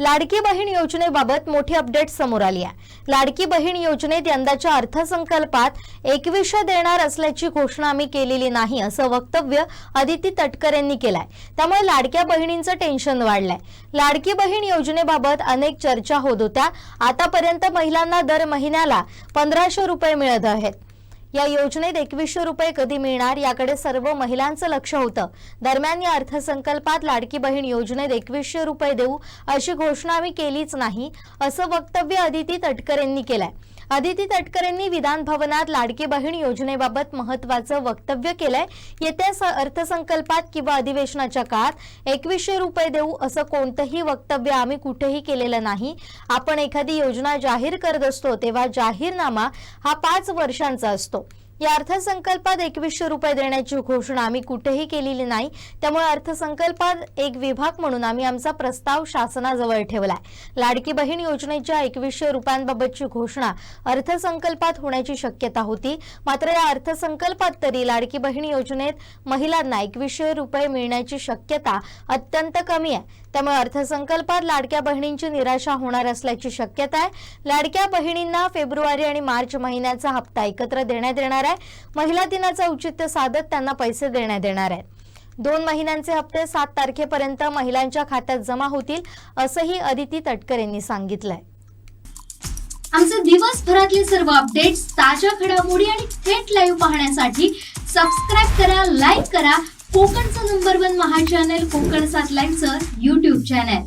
लाडकी बहीण योजनेबाबत मोठी अपडेट समोर आली आहे. लाडकी बहीण योजनेत यंदाच्या अर्थसंकल्पात एकविशे देणार असल्याची घोषणा आम्ही केलेली नाही असं वक्तव्य अदिती तटकर यांनी केलंय. त्यामुळे लाडक्या बहिणींचं टेन्शन वाढलंय. लाडकी बहीण योजनेबाबत अनेक चर्चा होत होत्या. आतापर्यंत महिलांना दर महिन्याला पंधराशे रुपये मिळत आहेत. या योजनेत एकवीसशे रुपये कधी मिळणार याकडे सर्व महिलांचं लक्ष होतं. दरम्यान या अर्थसंकल्पात लाडकी बहीण योजनेत एकवीसशे रुपये देऊ अशी घोषणा आम्ही केलीच नाही असं वक्तव्य अदिती तटकर यांनी केलंय. अदिती तटकर यांनी विधान भवनात लाडकी बहीण योजनेबाबत महत्वाचं वक्तव्य केलंय. येत्या स- अर्थसंकल्पात किंवा अधिवेशनाच्या काळात एकवीसशे रुपये देऊ असं कोणतंही वक्तव्य आम्ही कुठेही केलेलं नाही. आपण एखादी योजना जाहीर करत असतो तेव्हा जाहीरनामा हा पाच वर्षांचा असतो. या अर्थसंकल्पात एकवीसशे रुपये देण्याची घोषणा आम्ही कुठेही केलेली नाही. त्यामुळे अर्थसंकल्पात एक विभाग म्हणून आम्ही आमचा प्रस्ताव शासनाजवळ ठेवलाय. लाडकी बहीण योजनेच्या एकवीसशे रुपयांबाबतची घोषणा अर्थसंकल्पात होण्याची शक्यता होती. मात्र या अर्थसंकल्पात तरी लाडकी बहीण योजनेत महिलांना एकवीसशे रुपये मिळण्याची शक्यता अत्यंत कमी आहे. त्यामुळे अर्थसंकल्पात लाडक्या बहिणींची निराशा होणार असल्याची शक्यता आहे. लाडक्या बहिणींना फेब्रुवारी आणि मार्च महिन्याचा हप्ता एकत्र देण्यात येणार आहे. महिला दिनाचं औचित्य साधत त्यांना पैसे देण्यात येणार आहेत दोन महिन्यांचे हप्ते सात तारखेपर्यंत महिलांच्या खात्यात जमा होतील असंही अदिती तटकर यांनी सांगितलंय. आमचे दिवसभरातले सर्व अपडेट्स ताज्या घडामोडी आणि थेट लाईव्ह पाहण्यासाठी सबस्क्राईब करा लाईक करा. कोकणचं नंबर वन महा चॅनल कोकण सात लाईव्हचं युट्यूब चॅनल